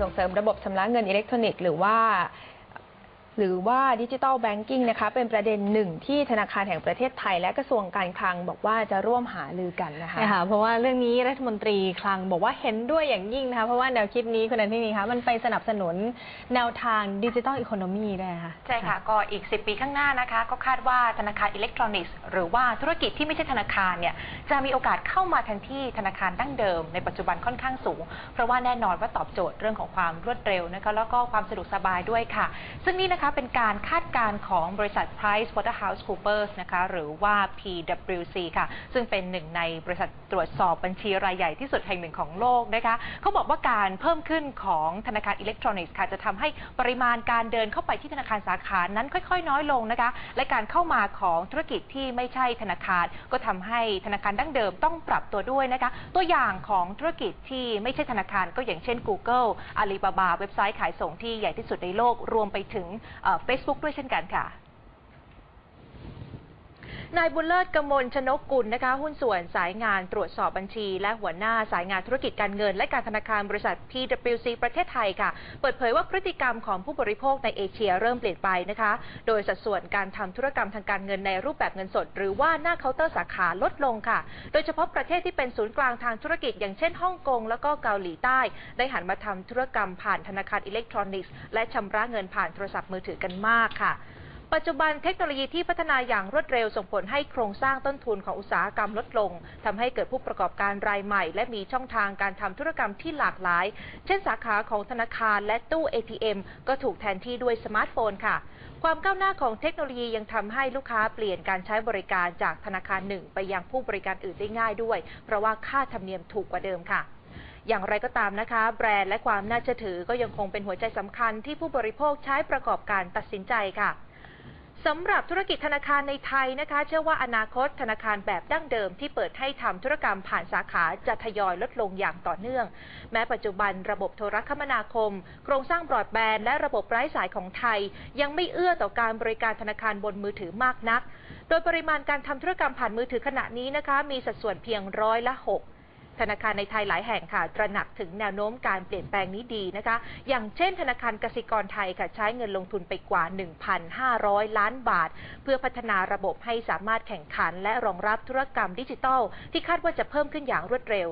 ส่งเสริมระบบชำระเงินอิเล็กทรอนิกส์หรือว่า หรือว่าดิจิ t a ลแบงกิ้งนะคะเป็นประเด็นหนึ่งที่ธนาคารแห่งประเทศไทย และกระทรวงการคลังบอกว่าจะร่วมหาลือกันนะคะใช่ค่ะเพราะว่าเรื่องนี้รัฐมนตรีคลังบอกว่าเห็นด้วยอย่างยิ่งนะคะเพราะว่าแนวคิดนี้คุณนันทินีคะมันไปสนับสนุนแนวทางดิจิทัลอีโคโนมีด้วยนะคะใช่ค่ะ ก็อีก 10 ปีข้างหน้านะคะ ก็คาดว่าธนาคารอิเล็กทรอนิกส์หรือว่าธุรกิจที่ไม่ใช่ธนาคารเนี่ยจะมีโอกาสเข้ามาแทนที่ธนาคารดั้งเดิมในปัจจุบันค่อนข้างสูง เพราะว่าแน่นอนว่าตอบโจทย์เรื่องของความรวดเร็วนะคะแล้วก็ความสะดวกสบายด้วยค่ะ ซึ่งนี่นะคะเป็นการคาดการณ์ของบริษัท Price Waterhouse Coopers นะคะหรือว่า PwC ค่ะ ซึ่งเป็นหนึ่งในบริษัทตรวจสอบบัญชีรายใหญ่ที่สุดแห่งหนึ่งของโลกนะคะเขาบอกว่าการเพิ่มขึ้นของธนาคารอิเล็กทรอนิกส์ค่ะจะทำให้ปริมาณการเดินเข้าไปที่ธนาคารสาขานั้นค่อยๆ น้อยลงนะคะและการเข้ามาของธุรกิจที่ไม่ใช่ธนาคาร ก็ทำให้ธนาคารดั้งเดิมต้องปรับตัวด้วยนะคะตัวอย่างของธุรกิจที่ไม่ใช่ธนาคารก็อย่างเช่น Google Alibaba เว็บไซต์ขายส่งที่ใหญ่ที่สุดในโลกรวมไปถึงเอ่อ Facebook ด้วยเช่นกันค่ะ นายบุญเลิศกมลชนกกุลนะคะ หุ้นส่วนสายงานตรวจสอบบัญชี และหัวหน้าสายงานธุรกิจการเงิน และการธนาคารบริษัท PwC ประเทศไทยค่ะ เปิดเผยว่าพฤติกรรมของผู้บริโภคในเอเชียเริ่มเปลี่ยนไปนะคะ โดยสัดส่วนการทำธุรกรรมทางการเงินในรูปแบบเงินสด หรือว่าหน้าเคาน์เตอร์สาขาลดลงค่ะ โดยเฉพาะประเทศที่เป็นศูนย์กลางทางธุรกิจ อย่างเช่นฮ่องกงแล้วก็เกาหลีใต้ ได้หันมาทำธุรกรรมผ่านธนาคารอิเล็กทรอนิกส์และชำระเงินผ่านโทรศัพท์มือถือกันมากค่ะ ปัจจุบันเทคโนโลยีที่พัฒนาอย่างรวดเร็วส่งผลให้โครงสร้างต้นทุนของอุตสาหกรรมลดลงทำให้เกิดผู้ประกอบการรายใหม่ และมีช่องทางการทำธุรกรรมที่หลากหลาย เช่นสาขาของธนาคารและตู้ ATM ก็ถูกแทนที่ด้วยสมาร์ทโฟนค่ะ ความก้าวหน้าของเทคโนโลยียังทำให้ลูกค้าเปลี่ยนการใช้บริการจากธนาคารหนึ่งไปยังผู้บริการอื่นได้ง่ายด้วย เพราะว่าค่าธรรมเนียมถูกกว่าเดิมค่ะอย่างไรก็ตามนะคะ แบรนด์และความน่าเชื่อถือก็ยังคงเป็นหัวใจสำคัญที่ผู้บริโภคใช้ประกอบการตัดสินใจค่ะ สำหรับธุรกิจธนาคารในไทยนะคะ เชื่อว่าอนาคตธนาคารแบบดั้งเดิมที่เปิดให้ทำธุรกรรมผ่านสาขาจะทยอยลดลงอย่างต่อเนื่อง แม้ปัจจุบันระบบโทรคมนาคม โครงสร้างบรอดแบนด์และระบบไร้สายของไทย ยังไม่เอื้อต่อการบริการธนาคารบนมือถือมากนัก โดยปริมาณการทำธุรกรรมผ่านมือถือขณะนี้นะคะ มีสัดส่วนเพียงร้อยละหก ธนาคารในไทยหลายแห่งค่ะตระหนักถึงแนวโน้มการเปลี่ยนแปลงนี้ดีนะคะ อย่างเช่น ธนาคารกสิกรไทยค่ะใช้เงินลงทุนไปกว่า 1,500 ล้านบาท เพื่อพัฒนาระบบให้สามารถแข่งขัน และรองรับธุรกรรมดิจิทัล ที่คาดว่าจะเพิ่มขึ้นอย่างรวดเร็ว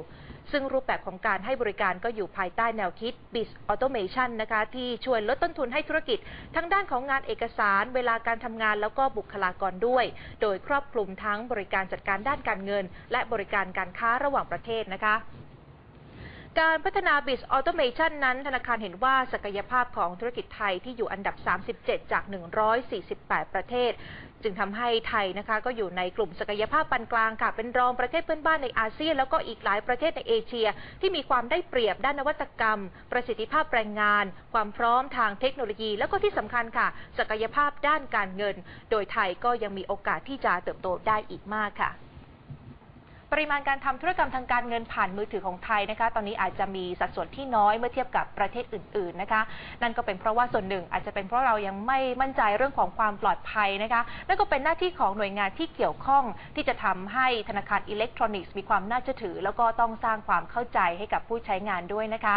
ซึ่งรูปแบบของการให้บริการก็อยู่ภายใต้แนวคิด Biz Automation นะคะ ที่ช่วยลดต้นทุนให้ธุรกิจ ทั้งด้านของงานเอกสาร เวลาการทำงานแล้วก็บุคลากรด้วย โดยครอบคลุมทั้งบริการจัดการด้านการเงิน และบริการการค้าระหว่างประเทศนะคะ การพัฒนา BIS Automation นั้น ธนาคารเห็นว่าศักยภาพของธุรกิจไทยที่อยู่อันดับ 37 จาก 148 ประเทศ จึงทำให้ไทยนะคะ ก็อยู่ในกลุ่มศักยภาพปานกลางค่ะ เป็นรองประเทศเพื่อนบ้านในอาเซียน แล้วก็อีกหลายประเทศในเอเชีย ที่มีความได้เปรียบด้านนวัตกรรม ประสิทธิภาพแรงงาน ความพร้อมทางเทคโนโลยี แล้วก็ที่สำคัญค่ะ ศักยภาพด้านการเงิน โดยไทยก็ยังมีโอกาสที่จะเติบโตได้อีกมากค่ะ ปริมาณการทำธุรกรรมทางการเงินผ่านมือถือของไทยนะคะ ตอนนี้อาจจะมีสัดส่วนที่น้อยเมื่อเทียบกับประเทศอื่น ๆนะคะ นั่นก็เป็นเพราะว่าส่วนหนึ่งอาจจะเป็นเพราะเรายังไม่มั่นใจเรื่องของความปลอดภัยนะคะนั่นก็เป็นหน้าที่ของหน่วยงานที่เกี่ยวข้องที่จะทำให้ธนาคารอิเล็กทรอนิกส์มีความน่าเชื่อถือ แล้วก็ต้องสร้างความเข้าใจให้กับผู้ใช้งานด้วยนะคะ